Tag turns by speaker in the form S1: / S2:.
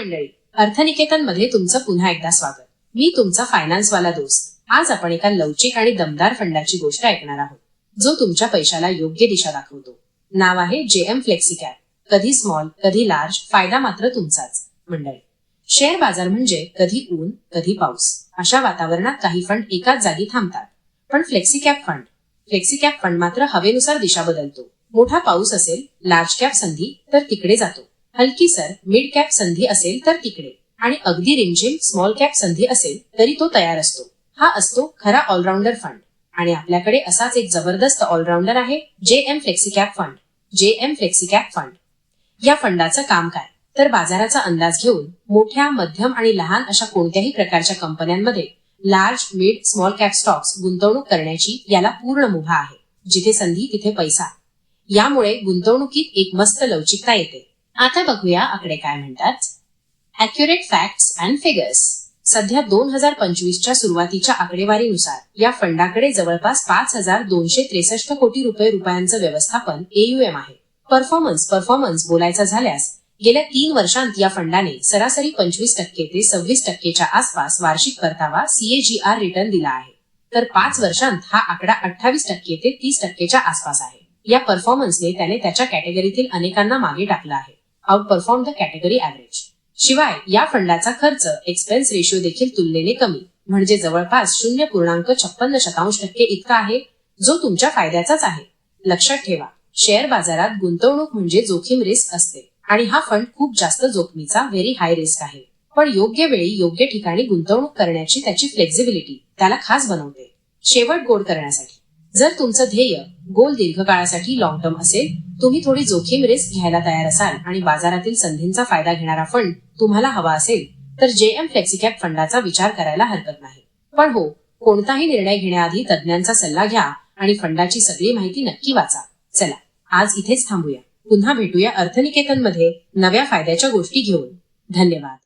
S1: मंडळी अर्थनिकेतनमध्ये तुमचं पुन्हा एकदा स्वागत. मी तुमचा फायनान्सवाला दोस्त. आज आपण एका लवचिक आणि दमदार फंडाची गोष्ट ऐकणार आहोत जो तुमच्या पैशाला योग्य दिशा दाखवतो. नाव आहे जेएम फ्लेक्सी कॅप कधी स्मॉल कधी लार्ज फायदा मात्र तुमचाच. मंडळी शेअर बाजार म्हणजे कधी ऊन कधी पाऊस. अशा वातावरणात काही फंड एकाच जागी थांबतात. पण flexi cap fund flexi cap fund मात्र हवेनुसार दिशा बदलतो. मोठा पाऊस असेल लार्ज कॅप संधी तर तिकडे जातो. हलकी सर मिड कॅप संधी असेल तर तिकडे. आणि अगदी रिमझिम स्मॉल कॅप संधी असेल तरी तो तयार असतो. हा असतो खरा ऑलराऊंडर फंड आणि आपल्याकडे असाच एक जबरदस्त ऑलराऊंडर आहे J M flexi cap fund J M flexi cap fund या फंडाचं काम काय? तर बाजाराचा अंदाज घेऊन मोठ्या मध्यम आणि लहान अशा कोणत्याही प्रकारच्या कंपन्यांमध्ये large mid small cap stocks गुंतवणूक करण्याची याला पूर्ण मुभा आहे. जिथे संधी तिथे पैसा. यामुळे गुंतवणुकीत एक मस्त लवचिकता येते. आता बघूया आकडे काय म्हणतात. अॅक्युरेट फॅक्ट्स अँड फिगर्स सध्या दोन हजार पंचवीसच्या सुरुवातीच्या आकडेवारीनुसार या फंडाकडे जवळपास पाच हजार दोनशे त्रेसष्ट कोटी रुपये रुपयांचं व्यवस्थापन एयुएम आहे. परफॉर्मन्स परफॉर्मन्स बोलायचा झाल्यास गेल्या तीन वर्षांत या फंडाने सरासरी पंचवीस टक्के ते सव्वीस टक्केच्या आसपास वार्षिक परतावा सीएजीआर रिटर्न दिला आहे. तर पाच वर्षांत हा आकडा अठ्ठावीस टक्के ते तीस टक्केच्या आसपास आहे. या परफॉर्मन्सने त्याने त्याच्या कॅटेगरीतील अनेकांना मागे टाकलं आहे. आउटपरफॉर्म द कॅटेगरी ऍव्हरेज शिवाय या फंडाचा खर्च एक्सपेन्स रेशिओ देखील तुलनेने कमी. म्हणजे जवळपास शून्य पूर्णांक छप्पन्न शतांश टक्के इतका आहे जो तुमच्या फायद्याचाच आहे. लक्षात ठेवा शेअर बाजारात गुंतवणूक म्हणजे जोखीम रिस्क असते. आणि हा फंड खूप जास्त जोखमीचा व्हेरी हाय रिस्क आहे. पण योग्य वेळी योग्य ठिकाणी गुंतवणूक करण्याची त्याची फ्लेक्झिबिलिटी त्याला खास बनवते. शेवट गोड करण्यासाठी. जर तुमचं ध्येय गोल दीर्घकाळासाठी लॉंग टर्म असेल तुम्ही थोडी जोखीम रिस्क घ्यायला तयार असाल आणि बाजारातील संधींचा फायदा घेणारा फंड तुम्हाला हवा असेल तर जेएम फ्लेक्सिकॅप फंडाचा विचार करायला हरकत नाही. पण हो कोणताही निर्णय घेण्याआधी तज्ज्ञांचा सल्ला घ्या आणि फंडाची सगळी माहिती नक्की वाचा. चला आज इथेच थांबूया. पुन्हा भेटूया अर्थनिकेतनमध्ये नव्या फायद्याच्या गोष्टी घेऊन. धन्यवाद.